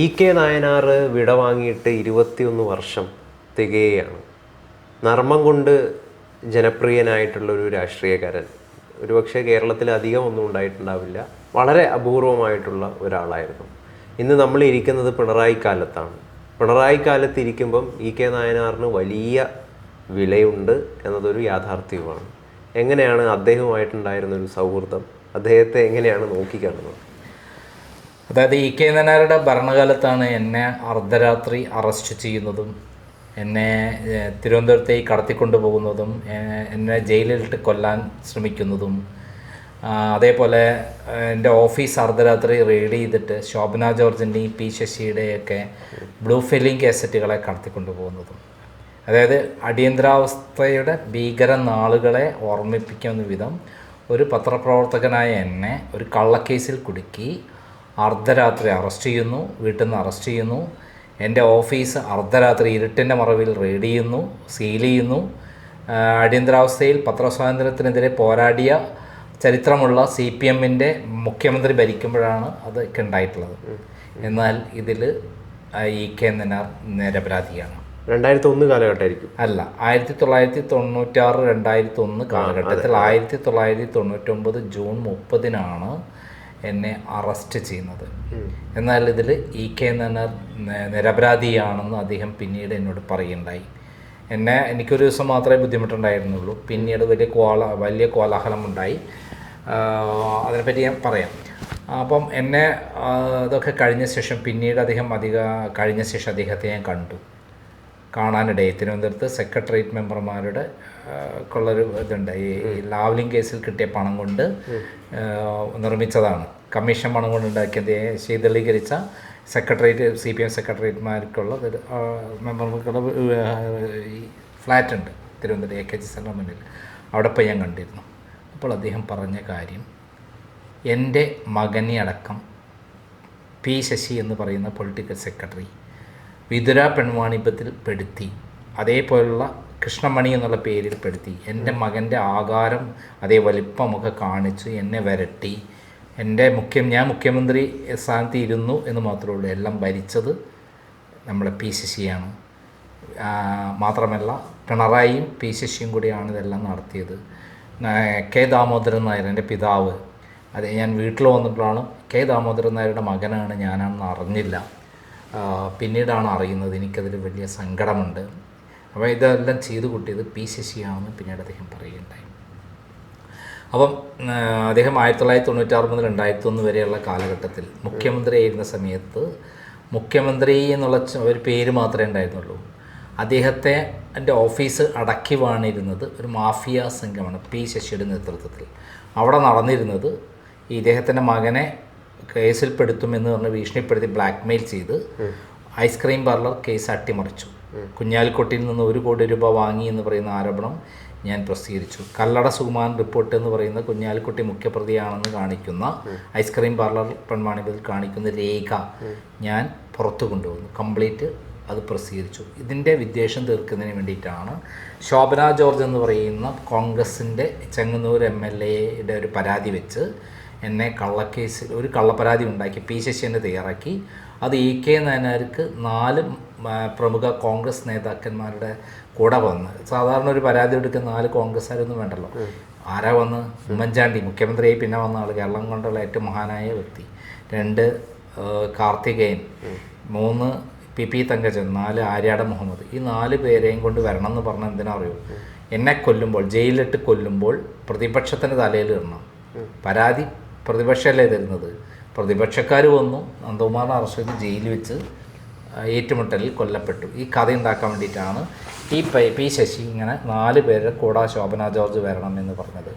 E K Nayanar വിട വാങ്ങിയിട്ട് ഇരുപത്തിയൊന്ന് വർഷം തികയാണ് നർമ്മം കൊണ്ട് ജനപ്രിയനായിട്ടുള്ളൊരു രാഷ്ട്രീയക്കാരൻ. ഒരുപക്ഷെ കേരളത്തിൽ അധികം ഒന്നും ഉണ്ടായിട്ടുണ്ടാവില്ല. വളരെ അപൂർവമായിട്ടുള്ള ഒരാളായിരുന്നു. ഇന്ന് നമ്മൾ ഇരിക്കുന്നത് പിണറായി കാലത്താണ്. പിണറായി കാലത്ത് ഇരിക്കുമ്പം ഇ കെ നായനാറിന് വലിയ വിലയുണ്ട് എന്നതൊരു യാഥാർത്ഥ്യവുമാണ്. എങ്ങനെയാണ് അദ്ദേഹവുമായിട്ടുണ്ടായിരുന്ന ഒരു സൗഹൃദം? അദ്ദേഹത്തെ എങ്ങനെയാണ് നോക്കിക്കാണുന്നത്? അതായത് ഇ കെ നായരുടെ ഭരണകാലത്താണ് എന്നെ അർദ്ധരാത്രി അറസ്റ്റ് ചെയ്യുന്നതും എന്നെ തിരുവനന്തപുരത്തേക്ക് കടത്തിക്കൊണ്ടു പോകുന്നതും എന്നെ ജയിലിലിട്ട് കൊല്ലാൻ ശ്രമിക്കുന്നതും അതേപോലെ എന്റെ ഓഫീസ് അർദ്ധരാത്രി റെയ്ഡ് ചെയ്തിട്ട് ശോഭന ജോർജിന്റെയും പി ശശിയുടെയൊക്കെ ബ്ലൂ ഫില്ലിംഗ് കാസറ്റുകളെ കടത്തിക്കൊണ്ടു പോകുന്നതും അതായത് അടിയന്തരാവസ്ഥയുടെ ഭീകര നാളുകളെ ഓർമ്മിപ്പിക്കുന്ന വിധം ഒരു പത്രപ്രവർത്തകനായ എന്നെ ഒരു കള്ളക്കേസിൽ കുടുക്കി അർദ്ധരാത്രി അറസ്റ്റ് ചെയ്യുന്നു വീട്ടിൽ നിന്ന് അറസ്റ്റ് ചെയ്യുന്നു. എന്റെ ഓഫീസ് അർദ്ധരാത്രി ഇരുട്ടിന്റെ മറവിൽ റെയ്ഡ് ചെയ്യുന്നു സീൽ ചെയ്യുന്നു. അടിയന്തരാവസ്ഥയിൽ പത്രസ്വാതന്ത്ര്യത്തിനെതിരെ പോരാടിയ ചരിത്രമുള്ള സി പി എമ്മിന്റെ മുഖ്യമന്ത്രി ഭരിക്കുമ്പോഴാണ് അതൊക്കെ ഉണ്ടായിട്ടുള്ളത്. എന്നാൽ ഇതിൽ ഇ കെ നനാർ നിരപരാധിയാണ്. രണ്ടായിരത്തി ഒന്ന് കാലഘട്ടമായിരിക്കും. അല്ല ആയിരത്തി തൊള്ളായിരത്തി തൊണ്ണൂറ്റാറ് രണ്ടായിരത്തി ഒന്ന് കാലഘട്ടത്തിൽ ആയിരത്തി തൊള്ളായിരത്തി തൊണ്ണൂറ്റൊമ്പത് ജൂൺ മുപ്പതിനാണ് എന്നെ അറസ്റ്റ് ചെയ്യുന്നത്. എന്നാൽ ഇതിൽ ഇ കെ എന്ന് പറഞ്ഞാൽ നിരപരാധിയാണെന്ന് അദ്ദേഹം പിന്നീട് എന്നോട് പറയുണ്ടായി എന്നെ എനിക്കൊരു ദിവസം മാത്രമേ ബുദ്ധിമുട്ടുണ്ടായിരുന്നുള്ളൂ. പിന്നീട് വലിയ കോല വലിയ കോലാഹലമുണ്ടായി. അതിനെപ്പറ്റി ഞാൻ പറയാം. അപ്പം എന്നെ അതൊക്കെ കഴിഞ്ഞ ശേഷം പിന്നീട് അദ്ദേഹം അധിക കഴിഞ്ഞ ശേഷം അദ്ദേഹത്തെ ഞാൻ കണ്ടു. കാണാനിടയായി. തിരുവനന്തപുരത്ത് സെക്രട്ടേറിയറ്റ് മെമ്പർമാരുടെ ഉള്ളൊരു ഇതുണ്ട്. ഈ ലാവ്ലിംഗ് കേസിൽ കിട്ടിയ പണം കൊണ്ട് നിർമ്മിച്ചതാണ്. കമ്മീഷൻ പണം കൊണ്ട് ഉണ്ടാക്കിയത് ശീതളീകരിച്ച സെക്രട്ടേറിയറ്റ് സി പി എം സെക്രട്ടേറിയറ്റ്മാർക്കുള്ള മെമ്പർമാർക്കുള്ള ഫ്ലാറ്റ് ഉണ്ട് Thiruvananthapuram A K G centre മുന്നിൽ അവിടെ പോയി ഞാൻ കണ്ടിരുന്നു. അപ്പോൾ അദ്ദേഹം പറഞ്ഞ കാര്യം എന്റെ മകനെ അടക്കം പി ശശി എന്ന് പറയുന്ന പൊളിറ്റിക്കൽ സെക്രട്ടറി വിതുര പെൺവാണിഭത്തിൽ പെടുത്തി അതേപോലുള്ള കൃഷ്ണമണി എന്നുള്ള പേരിൽ പെടുത്തി. എന്റെ മകന്റെ ആകാരം അതേ വലിപ്പമൊക്കെ കാണിച്ച് എന്നെ വരട്ടി. എന്റെ മുഖ്യം ഞാൻ മുഖ്യമന്ത്രി സ്ഥാനത്ത് ഇരുന്നു എന്ന് മാത്രമേ ഉള്ളൂ എല്ലാം ഭരിച്ചത് നമ്മളെ പി ശശിയാണ്. സിയാണ് മാത്രമല്ല പിണറായിയും പി ശശിയും കൂടിയാണ് ഇതെല്ലാം നടത്തിയത്. കെ ദാമോദരൻ നായർ എന്റെ പിതാവ്. അത് ഞാൻ വീട്ടിൽ വന്നപ്പോഴാണ് കെ ദാമോദരൻ നായരുടെ മകനാണ് ഞാനാണെന്ന് അറിഞ്ഞില്ല. പിന്നീടാണ് അറിയുന്നത്. എനിക്കതിൽ വലിയ സങ്കടമുണ്ട്. അപ്പോൾ ഇതെല്ലാം ചെയ്തു കൂട്ടിയത് പി ശശിയാണെന്ന് പിന്നീട് അദ്ദേഹം പറയുകയുണ്ടായി. അപ്പം അദ്ദേഹം ആയിരത്തി തൊള്ളായിരത്തി തൊണ്ണൂറ്റാറ് മുതൽ രണ്ടായിരത്തി ഒന്ന് വരെയുള്ള കാലഘട്ടത്തിൽ മുഖ്യമന്ത്രി ആയിരുന്ന സമയത്ത് മുഖ്യമന്ത്രി എന്നുള്ള ഒരു പേര് മാത്രമേ ഉണ്ടായിരുന്നുള്ളൂ. അദ്ദേഹത്തെ എന്റെ ഓഫീസ് അടക്കി വാണിരുന്നത് ഒരു മാഫിയ സംഘമാണ് പി ശശിയുടെ നേതൃത്വത്തിൽ. അവിടെ നടന്നിരുന്നത് ഈ ഇദ്ദേഹത്തിന്റെ മകനെ കേസിൽപ്പെടുത്തുമെന്ന് പറഞ്ഞ് ഭീഷണിപ്പെടുത്തി ബ്ലാക്ക്മെയിൽ ചെയ്ത് ഐസ്ക്രീം പാർലർ കേസ് അട്ടിമറിച്ചു. കുഞ്ഞാലിക്കുട്ടിയിൽ നിന്ന് ഒരു കോടി രൂപ വാങ്ങി എന്ന് പറയുന്ന ആരോപണം ഞാൻ പ്രസിദ്ധീകരിച്ചു. കല്ലട സുകുമാൻ റിപ്പോർട്ട് എന്ന് പറയുന്ന കുഞ്ഞാലിക്കുട്ടി മുഖ്യപ്രതിയാണെന്ന് കാണിക്കുന്ന ഐസ്ക്രീം പാർലർ പെൺമാണിപ്പിൽ കാണിക്കുന്ന രേഖ ഞാൻ പുറത്തു കൊണ്ടുവന്നു. കംപ്ലീറ്റ് അത് പ്രസിദ്ധീകരിച്ചു. ഇതിന്റെ വിദ്വേഷം തീർക്കുന്നതിന് വേണ്ടിയിട്ടാണ് ശോഭന ജോർജ് എന്ന് പറയുന്ന കോൺഗ്രസിന്റെ ചെങ്ങന്നൂർ എം എൽ എയുടെ ഒരു പരാതി വെച്ച് എന്നെ കള്ളക്കേസിൽ ഒരു കള്ളപ്പരാതി ഉണ്ടാക്കി പി ശശി എന്നെ തയ്യാറാക്കി. അത് ഇ കെ നായനാർക്ക് നാല് പ്രമുഖ കോൺഗ്രസ് നേതാക്കന്മാരുടെ കൂടെ വന്ന്. സാധാരണ ഒരു പരാതി എടുക്കുന്ന നാല് കോൺഗ്രസ്സുകാരൊന്നും വേണ്ടല്ലോ. ആരാ വന്ന്? ഉമ്മൻചാണ്ടി. മുഖ്യമന്ത്രിയായി പിന്നെ വന്ന ആൾ കേരളം കൊണ്ടുള്ള ഏറ്റവും മഹാനായ വ്യക്തി. രണ്ട് കാർത്തികേയൻ. മൂന്ന് പി പി തങ്കച്ചൻ നാല് ആര്യാട മുഹമ്മദ്. ഈ നാല് പേരെയും കൊണ്ട് വരണം എന്ന് പറഞ്ഞാൽ എന്തിനാ അറിയൂ? എന്നെ കൊല്ലുമ്പോൾ ജയിലിലിട്ട് കൊല്ലുമ്പോൾ പ്രതിപക്ഷത്തിന്റെ തലയിൽ ഇടണം. പരാതി പ്രതിപക്ഷമല്ലേ തരുന്നത്? പ്രതിപക്ഷക്കാർ വന്നു. നന്ദകുമാറിനെ അറസ്റ്റ് ചെയ്ത് ജയിലിൽ വെച്ച് ഏറ്റുമുട്ടലിൽ കൊല്ലപ്പെട്ടു. ഈ കഥ ഉണ്ടാക്കാൻ വേണ്ടിയിട്ടാണ് ഈ പൈ പി ശശി ഇങ്ങനെ നാല് പേരെ കൂടാ ശോഭന ജോർജ് വരണം എന്ന് പറഞ്ഞത്.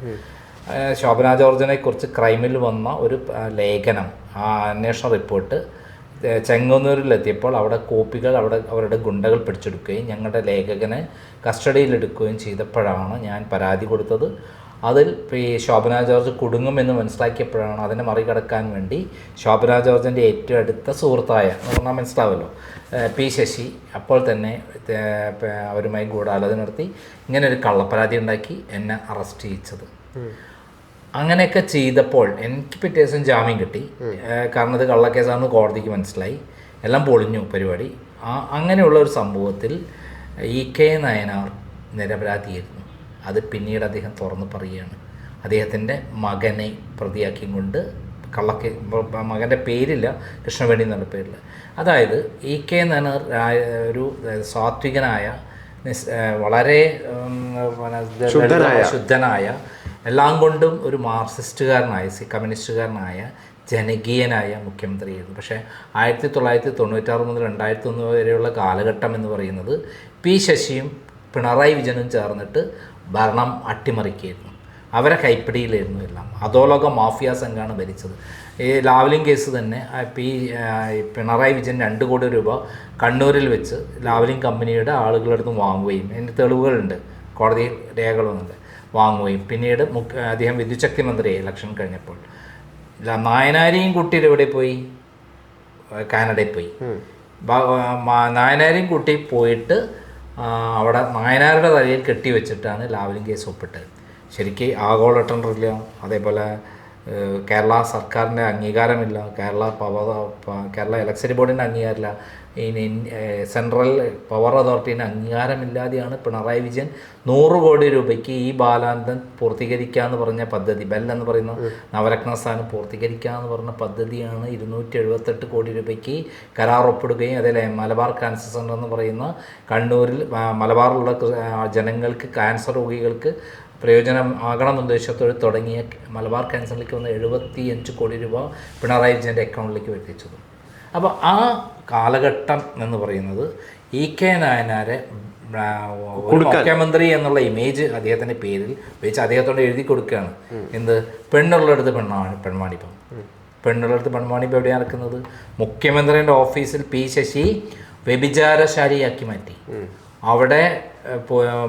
ശോഭന ജോർജിനെ കുറിച്ച് ക്രൈമിൽ വന്ന ഒരു ലേഖനം ആ അന്വേഷണ റിപ്പോർട്ട് ചെങ്ങന്നൂരിലെത്തിയപ്പോൾ അവിടെ കോപ്പികൾ അവിടെ അവരുടെ ഗുണ്ടകൾ പിടിച്ചെടുക്കുകയും ഞങ്ങളുടെ ലേഖകനെ കസ്റ്റഡിയിലെടുക്കുകയും ചെയ്തപ്പോഴാണ് ഞാൻ പരാതി കൊടുത്തത്. അതിൽ ഈ ശോഭന ജോർജ് കുടുങ്ങുമെന്ന് മനസ്സിലാക്കിയപ്പോഴാണ് അതിനെ മറികടക്കാൻ വേണ്ടി ശോഭന ജോർജിന്റെ ഏറ്റവും അടുത്ത സുഹൃത്തായ എന്ന് പറഞ്ഞാൽ മനസ്സിലാവല്ലോ പി ശശി. അപ്പോൾ തന്നെ അവരുമായി ഗൂഢാലോചന നടത്തി. ഇങ്ങനെ ഒരു കള്ളപ്പരാതി ഉണ്ടാക്കി എന്നെ അറസ്റ്റ് ചെയ്യിച്ചത്. അങ്ങനെയൊക്കെ ചെയ്തപ്പോൾ എനിക്ക് പിറ്റേ ദിവസം ജാമ്യം കിട്ടി. കാരണം ഇത് കള്ളക്കേസാണെന്ന് കോടതിക്ക് മനസ്സിലായി. എല്ലാം പൊളിഞ്ഞു പരിപാടി. അങ്ങനെയുള്ള ഒരു സംഭവത്തിൽ ഇ കെ നയനാർ നിരപരാധിയായിരുന്നു. അത് പിന്നീട് അദ്ദേഹം തുറന്ന് പറയുകയാണ്. അദ്ദേഹത്തിന്റെ മകനെ പ്രതിയാക്കിയും കൊണ്ട് കള്ളക്കെ മകന്റെ പേരില്ല കൃഷ്ണവേണി എന്നുള്ള പേരിൽ അതായത് ഇ കെ നനർ ഒരു സാത്വികനായ വളരെ ശുദ്ധനായ. എല്ലാം കൊണ്ടും ഒരു മാർക്സിസ്റ്റുകാരനായ സി കമ്മ്യൂണിസ്റ്റുകാരനായ ജനകീയനായ മുഖ്യമന്ത്രിയായിരുന്നു. പക്ഷേ ആയിരത്തി തൊള്ളായിരത്തി തൊണ്ണൂറ്റാറ് മുതൽ രണ്ടായിരത്തി ഒന്ന് വരെയുള്ള കാലഘട്ടം എന്ന് പറയുന്നത് പി ശശിയും പിണറായി വിജയനും ചേർന്നിട്ട് ഭരണം അട്ടിമറിക്കുകയായിരുന്നു. അവരെ കൈപ്പിടിയിലായിരുന്നു എല്ലാം. അധോലോക മാഫിയ സംഘമാണ് ഭരിച്ചത്. ഈ ലാവലിംഗ് കേസ് തന്നെ ഇപ്പം പി ഈ പിണറായി വിജയൻ രണ്ട് കോടി രൂപ കണ്ണൂരിൽ വെച്ച് ലാവലിംഗ് കമ്പനിയുടെ ആളുകളുടെ അടുത്ത് വാങ്ങുകയും അതിന്റെ തെളിവുകളുണ്ട്. കോടതി രേഖകളുണ്ട് വാങ്ങുകയും. പിന്നീട് മുഖ്യ അദ്ദേഹം വിദ്യുച്ഛക്തി മന്ത്രിയായി ഇലക്ഷൻ കഴിഞ്ഞപ്പോൾ. നായനാരെയും കുട്ടിയിൽ എവിടെ പോയി? കാനഡയിൽ പോയി. നായനാരെയും കുട്ടി പോയിട്ട് അവിടെ നായനാരുടെ തലയിൽ കെട്ടിവെച്ചിട്ടാണ് ലാവലിംഗ് കേസ് ഒപ്പിട്ടത്. ശരിക്ക് ആഗോള ടെൻഡറില്ല അതേപോലെ കേരള സർക്കാരിന്റെ അംഗീകാരമില്ല കേരള പവർ കേരള ഇലക്ട്രിസിറ്റി ബോർഡിന്റെ അംഗീകാരമില്ല ഇനി സെൻട്രൽ പവർ അതോറിറ്റീന്റെ അംഗീകാരമില്ലാതെയാണ് പിണറായി വിജയൻ നൂറ് കോടി രൂപയ്ക്ക് ഈ ബാലാന്തൻ പൂർത്തീകരിക്കാന്ന് പറഞ്ഞ പദ്ധതി ബെൽ എന്ന് പറയുന്ന നവരത്ന സ്ഥാനം പൂർത്തീകരിക്കാന്ന് പറഞ്ഞ പദ്ധതിയാണ് ഇരുന്നൂറ്റി എഴുപത്തെട്ട് കോടി രൂപയ്ക്ക് കരാർ ഒപ്പിടുകയും അതേ മലബാർ ക്യാൻസർ സെന്റർ എന്ന് പറയുന്ന കണ്ണൂരിൽ മലബാറിലുള്ള ജനങ്ങൾക്ക് ക്യാൻസർ രോഗികൾക്ക് പ്രയോജനം ആകണം ഉദ്ദേശത്തോടെ തുടങ്ങിയ മലബാർ ക്യാൻസറിലേക്ക് വന്ന എഴുപത്തി അഞ്ച് കോടി രൂപ പിണറായി വിജയന്റെ അക്കൗണ്ടിലേക്ക് വെട്ടിച്ചത് അപ്പോൾ ആ കാലഘട്ടം എന്ന് പറയുന്നത് ഇ കെ നായനാരെ മുഖ്യമന്ത്രി എന്നുള്ള ഇമേജ് അദ്ദേഹത്തിന്റെ പേരിൽ വെച്ച് അദ്ദേഹത്തോട് എഴുതി കൊടുക്കുകയാണ്. എന്ത്? പെണ്ണുള്ളടുത്ത് പെണ്ണാണ് പെൺമാണിപ്പം. പെണ്ണുള്ളടുത്ത് പെൺമാണിപ്പം എവിടെയാണ് നടക്കുന്നത്? മുഖ്യമന്ത്രിയുടെ ഓഫീസിൽ പി ശശി വ്യഭിചാരശാലിയാക്കി മാറ്റി. അവിടെ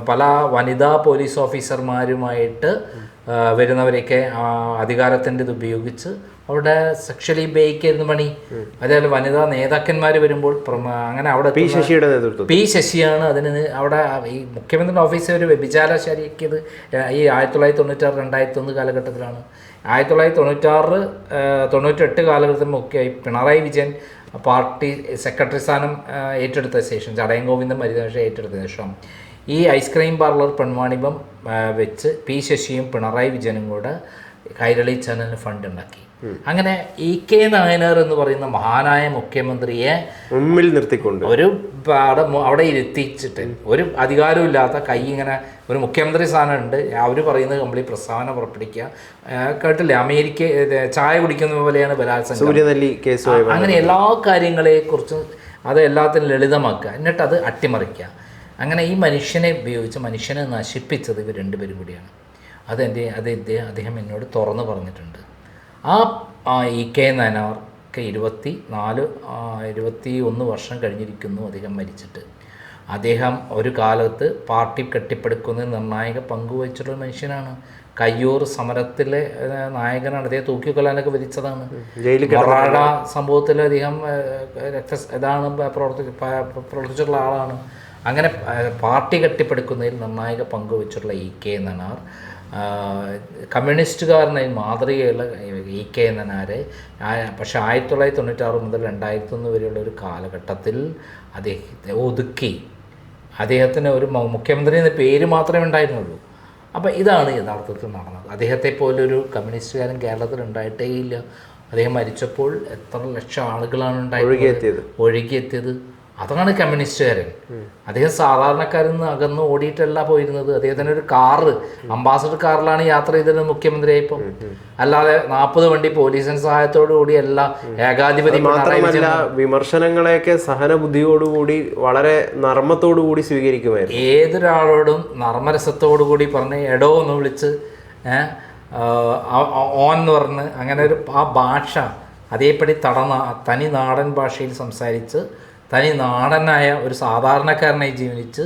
പല വനിതാ പോലീസ് ഓഫീസർമാരുമായിട്ട് വരുന്നവരെയൊക്കെ അധികാരത്തിന്റെ ഇത് ഉപയോഗിച്ച് അവിടെ സെക്ഷലി ബേക്കായിരുന്നു പണി. അതേപോലെ വനിതാ നേതാക്കന്മാർ വരുമ്പോൾ അങ്ങനെ അവിടെ പി ശശിയുടെ നേതൃത്വം പി ശശിയാണ് അതിന് അവിടെ ഈ മുഖ്യമന്ത്രിയുടെ ഓഫീസിൽ ഒരു വ്യഭിചാരശാലിയാക്കിയത്. ഈ ആയിരത്തി തൊള്ളായിരത്തി തൊണ്ണൂറ്റാറ് രണ്ടായിരത്തി ഒന്ന് കാലഘട്ടത്തിലാണ്. ആയിരത്തി തൊള്ളായിരത്തി തൊണ്ണൂറ്റാറ് തൊണ്ണൂറ്റെട്ട് കാലഘട്ടത്തിൽ മുഖ്യ പിണറായി വിജയൻ പാർട്ടി സെക്രട്ടറി സ്ഥാനം ഏറ്റെടുത്ത ശേഷം ചടയം ഗോവിന്ദൻ മരിച്ച ശേഷം ഏറ്റെടുത്ത ശേഷം ഈ ഐസ്ക്രീം പാർലർ പെൺവാണിഭം വെച്ച് പി ശശിയും പിണറായി വിജയനും കൂടെ കൈരളി ചാനലിന് ഫണ്ട് ഉണ്ടാക്കി. അങ്ങനെ ഇ കെ നായനാർ എന്ന് പറയുന്ന മഹാനായ മുഖ്യമന്ത്രിയെ മുമ്പിൽ നിർത്തിക്കൊണ്ട്. ഒരു അവിടെ ഇരുത്തിച്ചിട്ട് ഒരു അധികാരമില്ലാത്ത ഇല്ലാത്ത കൈ ഇങ്ങനെ ഒരു മുഖ്യമന്ത്രി സ്ഥാനം ഉണ്ട് അവർ പറയുന്നത് കമ്പളി പ്രസ്താവന പുറപ്പെടുവിക്കുക. കേട്ടില്ലേ? അമേരിക്ക ചായ കുടിക്കുന്ന പോലെയാണ് ബലാത്സംഗം. കേസ് അങ്ങനെ എല്ലാ കാര്യങ്ങളെക്കുറിച്ചും അത് എല്ലാത്തിനും ലളിതമാക്കുക. എന്നിട്ട് അത് അട്ടിമറിക്കുക. അങ്ങനെ ഈ മനുഷ്യനെ ഉപയോഗിച്ച് മനുഷ്യനെ നശിപ്പിച്ചത് ഇവർ രണ്ടുപേരും കൂടിയാണ്. അതെന്റെ അത് അദ്ദേഹം എന്നോട് തുറന്നു പറഞ്ഞിട്ടുണ്ട്. ആ ഇ കെ നയനാർക്ക് ഇരുപത്തി നാല് ഇരുപത്തി ഒന്ന് വർഷം കഴിഞ്ഞിരിക്കുന്നു അദ്ദേഹം മരിച്ചിട്ട്. അദ്ദേഹം ഒരു കാലത്ത് പാർട്ടി കെട്ടിപ്പടുക്കുന്ന നിർണായക പങ്കുവഹിച്ചിട്ടുള്ള മനുഷ്യനാണ്. കയ്യൂർ സമരത്തിലെ നായകനാണ്. അദ്ദേഹം തൂക്കിക്കൊല്ലാനൊക്കെ വിധിച്ചതാണ്. മൊറാഴ സംഭവത്തിൽ അദ്ദേഹം രക്ത ഇതാണ് പ്രവർത്തി പ്രവർത്തിച്ചിട്ടുള്ള ആളാണ്. അങ്ങനെ പാർട്ടി കെട്ടിപ്പടുക്കുന്നതിൽ നിർണായക പങ്കുവച്ചിട്ടുള്ള ഇ കെ നനാർ കമ്മ്യൂണിസ്റ്റുകാരനായി മാതൃകയുള്ള ഇ കെ നനാരെ പക്ഷേ ആയിരത്തി തൊള്ളായിരത്തി തൊണ്ണൂറ്റാറ് മുതൽ രണ്ടായിരത്തി ഒന്ന് വരെയുള്ള ഒരു കാലഘട്ടത്തിൽ അദ്ദേഹത്തെ ഒതുക്കി. അദ്ദേഹത്തിന് ഒരു മുഖ്യമന്ത്രി എന്ന പേര് മാത്രമേ ഉണ്ടായിരുന്നുള്ളൂ. അപ്പോൾ ഇതാണ് യഥാർത്ഥത്തിൽ നടന്നത്. അദ്ദേഹത്തെ പോലൊരു കമ്മ്യൂണിസ്റ്റുകാരൻ കേരളത്തിൽ ഉണ്ടായിട്ടേ ഇല്ല. അദ്ദേഹം മരിച്ചപ്പോൾ എത്ര ലക്ഷം ആളുകളാണ് ഒഴുകിയെത്തിയത്. ഒഴുകിയെത്തിയത്. അതാണ് കമ്മ്യൂണിസ്റ്റുകാരൻ അദ്ദേഹം സാധാരണക്കാരിൽ നിന്ന് അകന്ന് ഓടിയിട്ടല്ല പോയിരുന്നത്. അദ്ദേഹത്തിന് ഒരു കാറ് അംബാസഡർ കാറിലാണ് യാത്ര ചെയ്തത് മുഖ്യമന്ത്രിയായപ്പോൾ അല്ലാതെ നാൽപ്പത് വണ്ടി പോലീസിന്റെ സഹായത്തോടു കൂടി അല്ല ഏകാധിപതി മാത്രമല്ല വിമർശനങ്ങളെയൊക്കെ സഹനബുദ്ധിയോടുകൂടി വളരെ നർമ്മത്തോടുകൂടി സ്വീകരിക്കുമായിരുന്നു. ഏതൊരാളോടും നർമ്മരസത്തോടു കൂടി പറഞ്ഞ് എടോ എന്ന് വിളിച്ച് ഓൻ എന്ന് പറഞ്ഞ് അങ്ങനെ ഒരു ആ ഭാഷ അതേപടി തടന തനി നാടൻ ഭാഷയിൽ സംസാരിച്ച് തനി നാടനായ ഒരു സാധാരണക്കാരനായി ജീവിച്ച്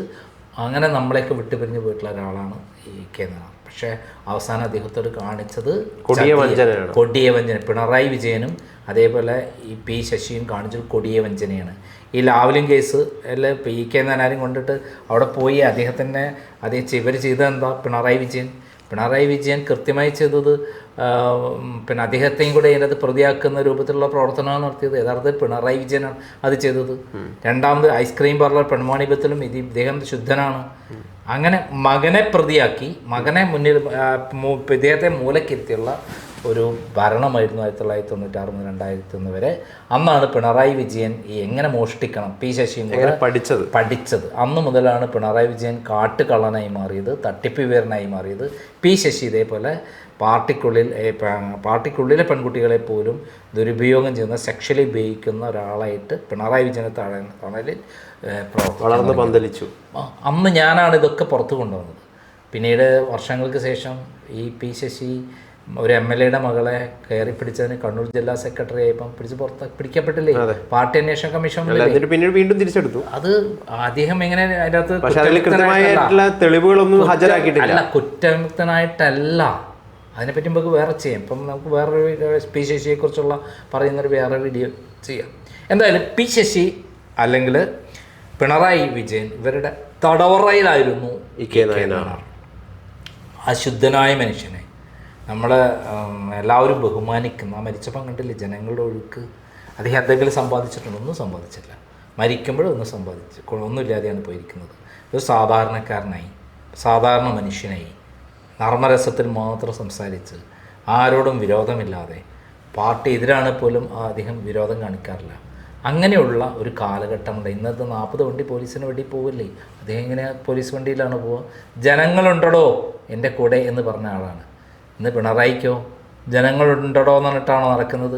അങ്ങനെ നമ്മളെയൊക്കെ വിട്ടുപിരിഞ്ഞ് പോയിട്ടുള്ള ഒരാളാണ് ഈ കെ നായർ പക്ഷേ അവസാനം അദ്ദേഹത്തോട് കാണിച്ചത് കൊടിയ വഞ്ചന കൊടിയ വഞ്ചന. പിണറായി വിജയനും അതേപോലെ ഈ പി ശശിയും കാണിച്ചത് കൊടിയ വഞ്ചനയാണ്. ഈ ലാവ്ലിൻ കേസ് അല്ല പി കെ നായനാരും കൊണ്ടിട്ട് അവിടെ പോയി അദ്ദേഹത്തിന്റെ അദ്ദേഹം ഇവർ ചെയ്തത് എന്താ പിണറായി വിജയൻ. പിണറായി വിജയൻ കൃത്യമായി ചെയ്തത് പിന്നെ അദ്ദേഹത്തെയും കൂടെ ഇതിനകത്ത് പ്രതിയാക്കുന്ന രൂപത്തിലുള്ള പ്രവർത്തനമാണ് നടത്തിയത്. യഥാർത്ഥത്തിൽ പിണറായി വിജയനാണ് അത് ചെയ്തത്. രണ്ടാമത് ഐസ്ക്രീം പാർലർ പെൺമാണിപത്തിലും ഇത് ഇദ്ദേഹം ശുദ്ധനാണ്. അങ്ങനെ മകനെ പ്രതിയാക്കി മകനെ മുന്നിൽ ഇദ്ദേഹത്തെ മൂലക്കെത്തിയുള്ള ഒരു ഭരണമായിരുന്നു ആയിരത്തി തൊള്ളായിരത്തി തൊണ്ണൂറ്റാറ് മുതൽ രണ്ടായിരത്തി ഒന്ന് വരെ. അന്നാണ് പിണറായി വിജയൻ ഈ എങ്ങനെ മോഷ്ടിക്കണം? പി എങ്ങനെ പഠിച്ചത്? പഠിച്ചത്. അന്ന് മുതലാണ് പിണറായി വിജയൻ കാട്ടുകള്ളനായി മാറിയത് തട്ടിപ്പ് വിവരനായി മാറിയത്. പി ശശി ഇതേപോലെ പാർട്ടിക്കുള്ളിൽ പാർട്ടിക്കുള്ളിലെ പെൺകുട്ടികളെ പോലും ദുരുപയോഗം ചെയ്യുന്ന സെക്ഷലി ഉപയോഗിക്കുന്ന ഒരാളായിട്ട് പിണറായി വിജയനെ താഴെ തണലിൽ വളർന്ന് പന്തലിച്ചു. അന്ന് ഞാനാണ് ഇതൊക്കെ പുറത്തു കൊണ്ടുവന്നത്. പിന്നീട് വർഷങ്ങൾക്ക് ശേഷം ഈ പി ശശി ഒരു എം എൽ എയുടെ മകളെ കയറി പിടിച്ചതിന് കണ്ണൂർ ജില്ലാ സെക്രട്ടറി ആയപ്പം പിടിച്ച് പുറത്ത് പിടിക്കപ്പെട്ടില്ലേ? പാർട്ടി അന്വേഷണ കമ്മീഷൻ പിന്നീട് വീണ്ടും തിരിച്ചെടുത്തു. അത് അദ്ദേഹം എങ്ങനെ അതിനകത്ത് തെളിവുകളൊന്നും ഹാജരാക്കിയിട്ടില്ല. അല്ല കുറ്റമുക്തനായിട്ടല്ല അതിനെപ്പറ്റി നമുക്ക് വേറെ ചെയ്യാം. ഇപ്പം നമുക്ക് വേറൊരു പി ശശിയെക്കുറിച്ചുള്ള പറയുന്നൊരു വേറെ വീഡിയോ ചെയ്യാം. എന്തായാലും പി ശശി അല്ലെങ്കിൽ പിണറായി വിജയൻ ഇവരുടെ തടവറയിലായിരുന്നു അശുദ്ധനായ മനുഷ്യനെ. നമ്മൾ എല്ലാവരും ബഹുമാനിക്കുന്ന. ആ മരിച്ചപ്പം കണ്ടില്ല ജനങ്ങളുടെ ഒഴുക്ക്. അദ്ദേഹം എന്തെങ്കിലും സമ്പാദിച്ചിട്ടുണ്ടോ? ഒന്നും സമ്പാദിച്ചില്ല മരിക്കുമ്പോഴും ഒന്നും സമ്പാദിച്ചു ഒന്നുമില്ലാതെയാണ് പോയിരിക്കുന്നത്. ഒരു സാധാരണക്കാരനായി സാധാരണ മനുഷ്യനായി നർമ്മരസത്തിൽ മാത്രം സംസാരിച്ച് ആരോടും വിരോധമില്ലാതെ പാർട്ടി എതിരാണ് പോലും അദ്ദേഹം വിരോധം കാണിക്കാറില്ല. അങ്ങനെയുള്ള ഒരു കാലഘട്ടമുണ്ട്. ഇന്നത്തെ നാൽപ്പത് വണ്ടി പോലീസിന് വേണ്ടി പോവില്ലേ? അദ്ദേഹം ഇങ്ങനെ പോലീസ് വണ്ടിയിലാണ് പോവുക? ജനങ്ങളുണ്ടടോ? എന്റെ കൂടെ എന്ന് പറഞ്ഞ ആളാണ്. ഇന്ന് പിണറായിക്കോ? ജനങ്ങളുണ്ടടോ എന്ന് പറഞ്ഞിട്ടാണോ നടക്കുന്നത്?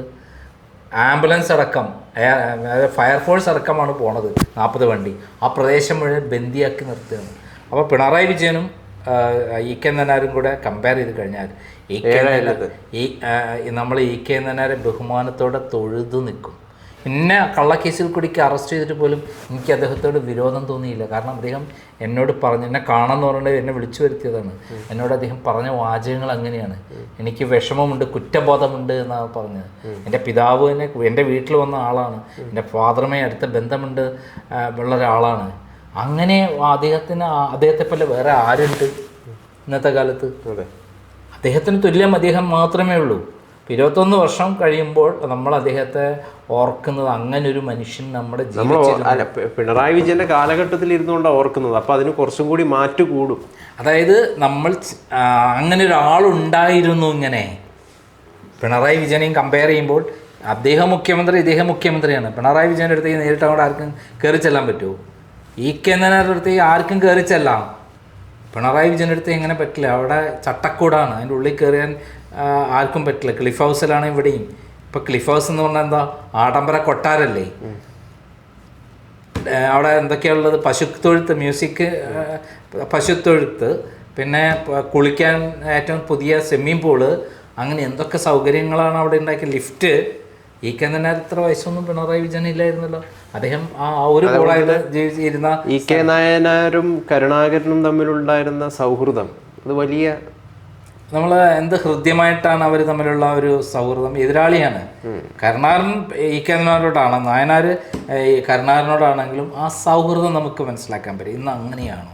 ആംബുലൻസ് അടക്കം ഫയർഫോഴ്സ് അടക്കമാണ് പോണത് നാൽപ്പത് വണ്ടി. ആ പ്രദേശം മുഴുവൻ ബന്ദിയാക്കി നിർത്തുകയാണ്. അപ്പോൾ പിണറായി വിജയനും ഇ കെ നന്നാരും കൂടെ കമ്പയർ ചെയ്ത് കഴിഞ്ഞാൽ ഇ കെ ഈ നമ്മൾ ഇ കെ നന്നാരെ ബഹുമാനത്തോടെ തൊഴുതു നിൽക്കും. എന്നെ കള്ളക്കേസിൽ കുടിക്ക് അറസ്റ്റ് ചെയ്തിട്ട് പോലും എനിക്ക് അദ്ദേഹത്തോട് വിരോധം തോന്നിയില്ല. കാരണം അദ്ദേഹം എന്നോട് പറഞ്ഞു എന്നെ കാണാമെന്ന് പറഞ്ഞിട്ട് എന്നെ വിളിച്ചു വരുത്തിയതാണ്. എന്നോട് അദ്ദേഹം പറഞ്ഞ വാചകങ്ങൾ അങ്ങനെയാണ്. എനിക്ക് വിഷമമുണ്ട് കുറ്റബോധമുണ്ട് എന്നാണ് പറഞ്ഞത്. എന്റെ പിതാവ് എന്നെ എന്റെ വീട്ടിൽ വന്ന ആളാണ്. എന്റെ ഫാദറുമായി അടുത്ത ബന്ധമുണ്ട് ഉള്ള ഒരാളാണ്. അങ്ങനെ അദ്ദേഹത്തിന് അദ്ദേഹത്തെ പോലെ വേറെ ആരുണ്ട് ഇന്നത്തെ കാലത്ത്? അദ്ദേഹത്തിന് തുല്യം അദ്ദേഹം മാത്രമേ ഉള്ളൂ. ഇരുപത്തൊന്ന് വർഷം കഴിയുമ്പോൾ നമ്മൾ അദ്ദേഹത്തെ ഓർക്കുന്നത് അങ്ങനെ ഒരു മനുഷ്യൻ നമ്മുടെ അല്ല പിണറായി വിജയന്റെ കാലഘട്ടത്തിൽ ഇരുന്നുകൊണ്ടാണ് ഓർക്കുന്നത്. അപ്പൊ അതിന് കുറച്ചും കൂടി മാറ്റു കൂടും. അതായത് നമ്മൾ അങ്ങനെ ഒരാളുണ്ടായിരുന്നു ഇങ്ങനെ. പിണറായി വിജയനെയും കമ്പയർ ചെയ്യുമ്പോൾ അദ്ദേഹം മുഖ്യമന്ത്രി ഇദ്ദേഹം മുഖ്യമന്ത്രിയാണ്. പിണറായി വിജയന്റെ അടുത്തേക്ക് നേരിട്ട് അങ്ങോട്ട് ആർക്കും കയറി ചെല്ലാൻ പറ്റുമോ? ഈ കേന്ദ്രന്റെ അടുത്തേക്ക് ആർക്കും കയറി ചെല്ലാം. പിണറായി വിജയന്റെ അടുത്ത് എങ്ങനെ പറ്റില്ല? അവിടെ ചട്ടക്കൂടാണ്. അതിന്റെ ഉള്ളിൽ കയറിയാൻ ആർക്കും പറ്റില്ല. ക്ലിഫ് ഹൗസിലാണ് ഇവിടെയും. ഇപ്പോൾ ക്ലിഫ് ഹൗസ് എന്ന് പറഞ്ഞാൽ എന്താ? ആഡംബര കൊട്ടാരല്ലേ? അവിടെ എന്തൊക്കെയാണുള്ളത് പശുത്തൊഴുത്ത് മ്യൂസിക് പശുത്തൊഴുത്ത്. പിന്നെ കുളിക്കാൻ ഏറ്റവും പുതിയ സ്വിമ്മിംഗ് പൂൾ. അങ്ങനെ എന്തൊക്കെ സൗകര്യങ്ങളാണ് അവിടെ ഉണ്ടാക്കിയ ലിഫ്റ്റ്. ഈ നായർ ഇത്ര വയസ്സൊന്നും പിണറായി വിജയൻ ഇല്ലായിരുന്നല്ലോ. അദ്ദേഹം ആ ഒരു ജീവിച്ചിരുന്ന ഇ കെ നായനാരും കരുണാകരനും തമ്മിലുണ്ടായിരുന്ന സൗഹൃദം അത് വലിയ നമ്മൾ എന്ത് ഹൃദ്യമായിട്ടാണ് അവർ തമ്മിലുള്ള ഒരു സൗഹൃദം? എതിരാളിയാണ്. കരുണാകരൻ ഇ കെ നായനോടാണ്. നായനാർ ഈ കരുണാകരനോടാണെങ്കിലും ആ സൗഹൃദം നമുക്ക് മനസ്സിലാക്കാൻ പറ്റും. ഇന്ന് അങ്ങനെയാണോ.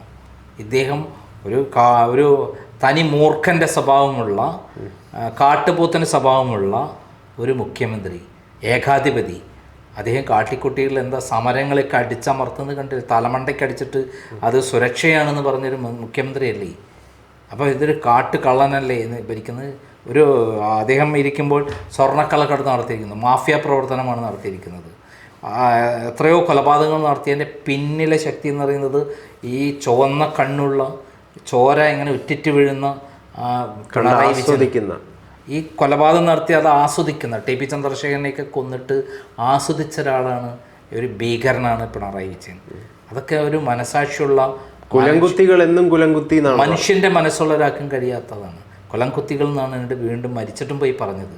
ഇദ്ദേഹം ഒരു കാ ഒരു തനി മൂർഖന്റെ സ്വഭാവമുള്ള ആ, കാട്ടുപോത്തന്റെ സ്വഭാവമുള്ള ഒരു മുഖ്യമന്ത്രി. ഏകാധിപതി. അദ്ദേഹം കാട്ടിക്കുട്ടിയിൽ എന്താ സമരങ്ങളെ കടിച്ചമർത്തുന്നത് കണ്ടില്ല തലമണ്ടയ്ക്ക് അടിച്ചിട്ട് അത് സുരക്ഷയാണെന്ന് പറഞ്ഞൊരു മുഖ്യമന്ത്രിയല്ലേ? അപ്പോൾ ഇതൊരു കാട്ട് കള്ളനല്ലേ എന്ന് ഭരിക്കുന്നത്? ഒരു അദ്ദേഹം ഇരിക്കുമ്പോൾ സ്വർണക്കള്ളക്കടത്ത് നടത്തിയിരിക്കുന്നു. മാഫിയ പ്രവർത്തനമാണ് നടത്തിയിരിക്കുന്നത്. എത്രയോ കൊലപാതകങ്ങൾ നടത്തിയതിന്റെ പിന്നിലെ ശക്തി എന്ന് പറയുന്നത് ഈ ചുവന്ന കണ്ണുള്ള ചോര ഇങ്ങനെ ഉറ്റിറ്റ് വീഴുന്ന പിണറായി ഈ കൊലപാതകം നടത്തി അത് ആസ്വദിക്കുന്ന ടി പി ചന്ദ്രശേഖരനെയൊക്കെ കൊന്നിട്ട് ആസ്വദിച്ച ഒരാളാണ് ഒരു ഭീകരനാണ് പിണറായി വിജയൻ. അതൊക്കെ ഒരു മനസാക്ഷിയുള്ള കുലംകുത്തികൾ എന്നും കുലംകുത്തി മനുഷ്യന്റെ മനസ്സുള്ള ഒരാൾക്കും കഴിയാത്തതാണ്. കൊലംകുത്തികൾ എന്നാണ് എന്നിട്ട് വീണ്ടും മരിച്ചിട്ടും പോയി പറഞ്ഞത്.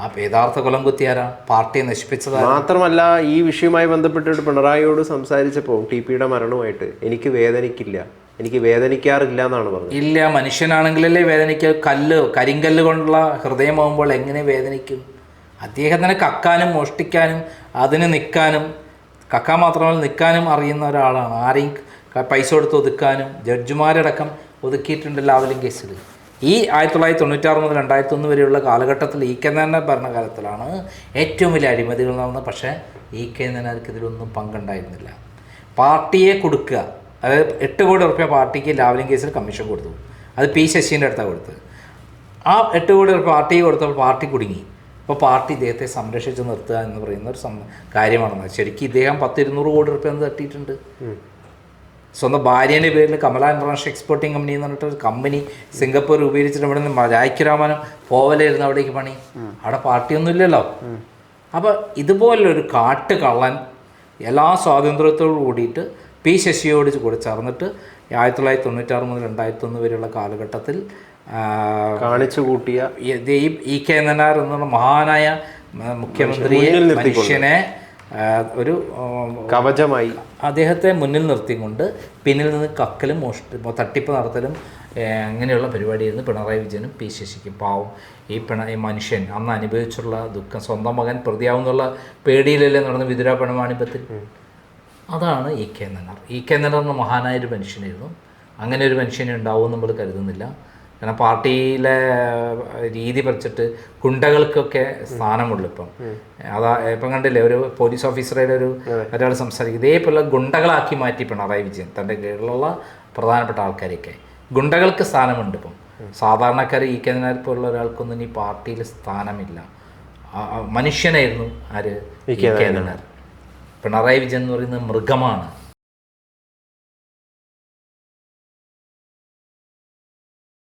ആ യഥാർത്ഥ കൊലംകുത്തി ആരാ? പാർട്ടിയെ നശിപ്പിച്ചത് മാത്രമല്ല ഈ വിഷയവുമായി ബന്ധപ്പെട്ടിട്ട് പിണറായിയോട് സംസാരിച്ചപ്പോൾ ടി പിയുടെ മരണവുമായിട്ട് എനിക്ക് വേദനിക്കില്ല എനിക്ക് വേദനിക്കാറില്ല എന്നാണ് പറഞ്ഞത്. ഇല്ല മനുഷ്യനാണെങ്കിലല്ലേ വേദനിക്കുക കല്ല് കരിങ്കല്ല് കൊണ്ടുള്ള ഹൃദയമാകുമ്പോൾ എങ്ങനെ വേദനിക്കും? അദ്ദേഹത്തിന് കക്കാനും മോഷ്ടിക്കാനും അതിന് നിൽക്കാനും കക്കാൻ മാത്രമല്ല നിൽക്കാനും അറിയുന്ന ഒരാളാണ്. ആരെയും പൈസ കൊടുത്ത് ഒതുക്കാനും ജഡ്ജിമാരടക്കം ഒതുക്കിയിട്ടുണ്ട് ലാവലിംഗ് കേസിൽ. ഈ ആയിരത്തി തൊള്ളായിരത്തി തൊണ്ണൂറ്റാറ് മുതൽ രണ്ടായിരത്തി ഒന്ന് വരെയുള്ള കാലഘട്ടത്തിൽ ഇ കെ നായരുടെ ഭരണകാലത്തിലാണ് ഏറ്റവും വലിയ അഴിമതികൾ നടന്നത്. പക്ഷേ ഇ കെ നായർക്ക് ഇതിലൊന്നും പങ്കുണ്ടായിരുന്നില്ല. പാർട്ടിയെ കൊടുക്കുക അതായത് എട്ട് കോടി റുപ്യ പാർട്ടിക്ക് ലാവലിംഗ് കേസിൽ കമ്മീഷൻ കൊടുത്തു. അത് പി ശശീന്റെ അടുത്താണ് കൊടുത്തത്. ആ എട്ട് കോടി റുപ്യ പാർട്ടിക്ക് കൊടുത്തപ്പോൾ പാർട്ടി കുടുങ്ങി. അപ്പോൾ പാർട്ടി ഇദ്ദേഹത്തെ സംരക്ഷിച്ച് നിർത്തുക എന്ന് പറയുന്ന ഒരു കാര്യമാണെന്ന് ശരിക്കും ഇദ്ദേഹം പത്ത് ഇരുന്നൂറ് കോടി റുപ്യ എന്ന് തട്ടിയിട്ടുണ്ട്. സ്വന്തം ഭാര്യേന്റെ പേരിൽ കമല ഇന്റർനാഷണൽ എക്സ്പോർട്ടിംഗ് കമ്പനി എന്ന് പറഞ്ഞിട്ട് ഒരു കമ്പനി സിംഗപ്പൂർ രൂപീകരിച്ചിട്ട് ഇവിടെ നിന്ന് രായ്ക്കുരാമനം പോവലായിരുന്നു അവിടേക്ക് പണി. അവിടെ പാർട്ടിയൊന്നും ഇല്ലല്ലോ. അപ്പോൾ ഇതുപോലൊരു കാട്ട് കള്ളൻ എല്ലാ സ്വാതന്ത്ര്യത്തോടു കൂടിയിട്ട് പി ശശിയോട് കൂടെ ചേർന്നിട്ട് ആയിരത്തി തൊള്ളായിരത്തി തൊണ്ണൂറ്റാറ് മുതൽ രണ്ടായിരത്തി ഒന്ന് വരെയുള്ള കാലഘട്ടത്തിൽ കാണിച്ചു കൂട്ടിയ ഇ കെ നനാർ എന്നുള്ള മഹാനായ മുഖ്യമന്ത്രിയെ മനുഷ്യനെ ഒരു കവചമായി അദ്ദേഹത്തെ മുന്നിൽ നിർത്തിക്കൊണ്ട് പിന്നിൽ നിന്ന് കക്കലും മോഷ്ടി തട്ടിപ്പ് നടത്തലും അങ്ങനെയുള്ള പരിപാടിയായിരുന്നു പിണറായി വിജയനും പി ശശിക്കും. പാവം ഈ പിണ ഈ മനുഷ്യൻ അന്ന് അനുഭവിച്ചുള്ള ദുഃഖം സ്വന്തം മകൻ പ്രതിയാവുന്നുള്ള പേടിയിലല്ലേ നടന്ന വിതുര പണമാണിപ്പത്തിൽ? അതാണ് ഇ കെ നന്നാർ ഇ കെ നന്നാർ എന്ന മഹാനായൊരു മനുഷ്യനായിരുന്നു. അങ്ങനെ ഒരു മനുഷ്യനെ ഉണ്ടാവും നമ്മൾ കരുതുന്നില്ല. കാരണം പാർട്ടിയിലെ രീതി പറിച്ചിട്ട് ഗുണ്ടകൾക്കൊക്കെ സ്ഥാനമുള്ളു ഇപ്പം. അതാ ഇപ്പം കണ്ടില്ലേ ഒരു പോലീസ് ഓഫീസറുടെ ഒരു ഒരാൾ സംസാരിക്കും. ഇതേപോലെ ഗുണ്ടകളാക്കി മാറ്റി പിണറായി വിജയൻ തന്റെ കീഴിലുള്ള പ്രധാനപ്പെട്ട ആൾക്കാരെയൊക്കെ. ഗുണ്ടകൾക്ക് സ്ഥാനമുണ്ട് ഇപ്പം. സാധാരണക്കാർ ഈ കേന്ദ്രനാർ പോലുള്ള ഒരാൾക്കൊന്നും ഈ പാർട്ടിയിൽ സ്ഥാനമില്ല. മനുഷ്യനായിരുന്നു ആര്? ഈ കെ നായർ പിണറായി വിജയൻ എന്ന് പറയുന്നത് മൃഗമാണ്.